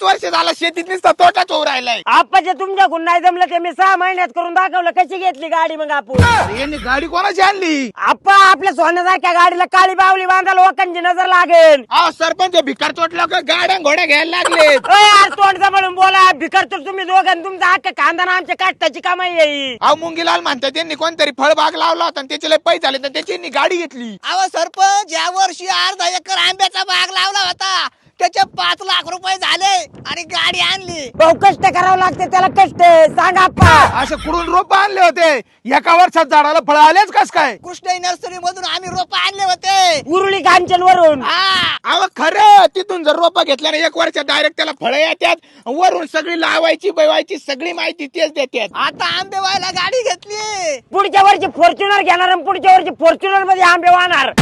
पाच वर्ष झाला शेतीत नुसता तोटाच होऊ राहिलाय. आप्पाचे तुमच्याकडून नाही जमलं ते मी सहा महिन्यात करून दाखवलं. कशी घेतली गाडी मग आपण? अरे यांनी गाडी कोणाची आणली? आप्पा आपल्या सोन्यासारख्या गाडीला काळी बावली बांधायला लोकांची नजर लागेल. अहो सरपंच भिकार चोटला का गाड्या घोड्या घ्यायला लागले अय, आज तोंड म्हणून बोला. भिकार तर तुम्ही दोघं तुमचा हक्क कांदा आमच्या काष्टाची कमाई येईल अहो मुंगीलाल म्हणतात त्यांनी कोणतरी फळबाग लावला होता आणि त्याचे लय पैसे झाले तर त्याची यांनी गाडी घेतली. अहो सरपंच या वर्षी अर्धा एकर आंब्याचा बाग लावला होता. त्याचे पाच लाख रुपये झाले. आणि गाडी आणली. भाऊ कष्ट करावं लागते त्याला कष्ट सांग आप्पा. असं कुडून रोप आणले होते. एका वर्षात झाडाला फळ आलेच कस काय? कृष्ण नर्सरी मधून आम्ही रोप आणले होते. उरुळी कांचन वरून. हा. अहो खरं तिथून जर रोपा घेतल्याने एक वर्षात डायरेक्ट त्याला फळं येतात. वरून सगळी लावायची बैवायची सगळी माहिती तेच देतात. आता आंबे व्हायला गाडी घेतली. पुढच्या वर्षी फॉर्च्युनर घेणार आणि पुढच्या वर्षी फॉर्च्युनरमध्ये आंबे वाहणार.